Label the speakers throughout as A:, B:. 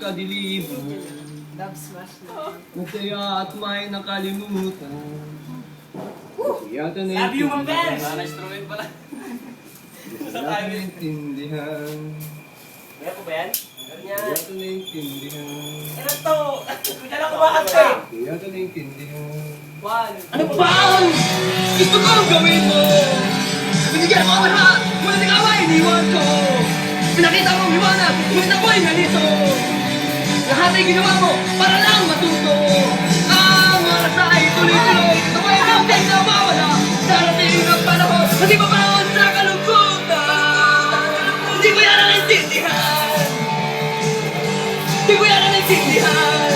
A: kadiliman
B: Love smash na.
A: Nagtaya at may nakalimutan Yata na
C: Love you, Ma'am!
D: Para instrument pala.
A: Yata na intindihan
C: Kaya po ba yan?
A: Yata na intindihan
C: Ano to? Kaya lang kumakanta eh.
A: Yata na intindihan
C: One.
A: Ano ba gusto kong gawin mo? Binigyan mo lahat, ngunit ikaw ay iniwan ko Pinakita mong liwanag, ngunit ako'y nalito. Lahat ay ginawa mo para lang matuto. Ang oras ay tuloy-tuloy. Ay munting nawawala Darating ang panahon, hindi pa panahon sa kalungkutan. Hindi ko yan naintindihan Hindi ko yan naintindihan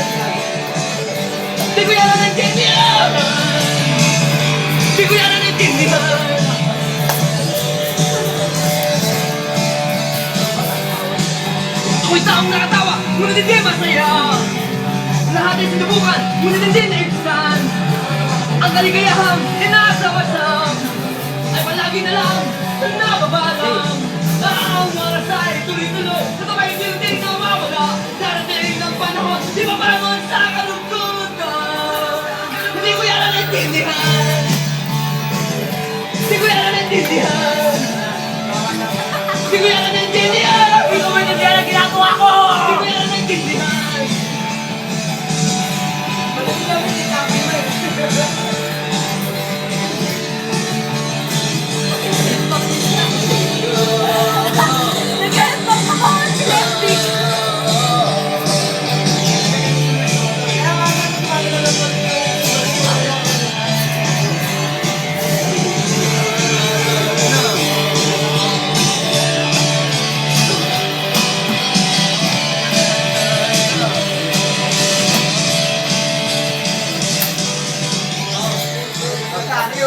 A: Hindi ko yan naintindihan Hindi ko yan naintindihan Ako'y taong nakatawa, ngunit hindi masaya Lahat ay sinubukan, ngunit hindi naibsan Ang kaligayahang inaasawasam Ay palagi na lang nababalang Ang oras ay tuloy-tuloy Sa tabay hindi na mawala Darating ang panahon, di ba parang sa kalungkutan Hindi ko yan naintindihan Hindi ko yan naintindihan Hindi ko yan naintindihan